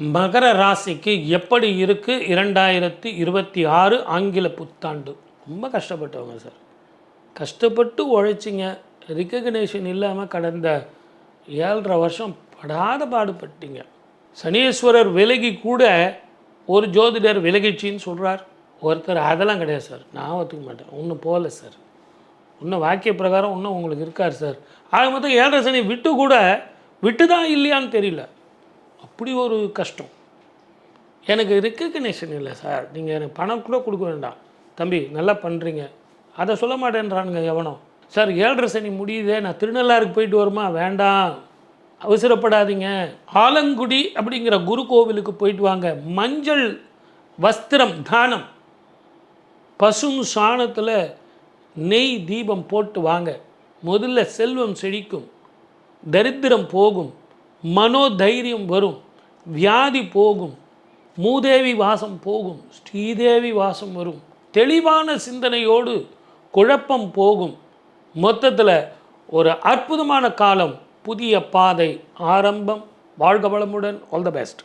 மகர ராசிக்கு எப்படி இருக்கு? இரண்டாயிரத்தி இருபத்தி ஆறு ஆங்கில புத்தாண்டு. ரொம்ப கஷ்டப்பட்டவங்க சார். கஷ்டப்பட்டு உழைச்சிங்க. ரிகக்னேஷன் இல்லாமல் கடந்த ஏழரை வருஷம் படாத பாடுபட்டீங்க. சனீஸ்வரர் விலகி கூட ஒரு ஜோதிடர் விலகிச்சின்னு சொல்கிறார் ஒருத்தர் அதெல்லாம் கிடையாது சார். நான் ஒத்துக்க மாட்டேன். ஒன்றும் போகல சார். இன்னும் வாக்கிய பிரகாரம் இன்னும் உங்களுக்கு இருக்கார் சார். ஆக மொத்தம் ஏழரை சனி விட்டு கூட விட்டு தான் இல்லையான்னு தெரியல. அப்படி ஒரு கஷ்டம். எனக்கு ரெக்கக்னேஷன் இல்லை சார். நீங்கள் எனக்கு பணம் கூட கொடுக்க வேண்டாம். தம்பி நல்லா பண்ணுறீங்க அதை சொல்ல மாட்டேன்றானுங்க எவனோ. சார் ஏழரை சனி முடியுதே நான் திருநள்ளாருக்கு போயிட்டு வருமா? வேண்டாம். அவசரப்படாதீங்க. ஆலங்குடி அப்படிங்கிற குரு கோவிலுக்கு போயிட்டு வாங்க. மஞ்சள் வஸ்திரம் தானம். பசும் சாணத்தில் நெய் தீபம் போட்டு வாங்க. முதல்ல செல்வம் செழிக்கும். தரித்திரம் போகும். மனோதைரியம் வரும். வியாதி போகும். மூதேவி வாசம் போகும். ஸ்ரீதேவி வாசம் வரும். தெளிவான சிந்தனையோடு குழப்பம் போகும். மொத்தத்தில் ஒரு அற்புதமான காலம் புதிய பாதை ஆரம்பம். வாழ்க வளமுடன். All the best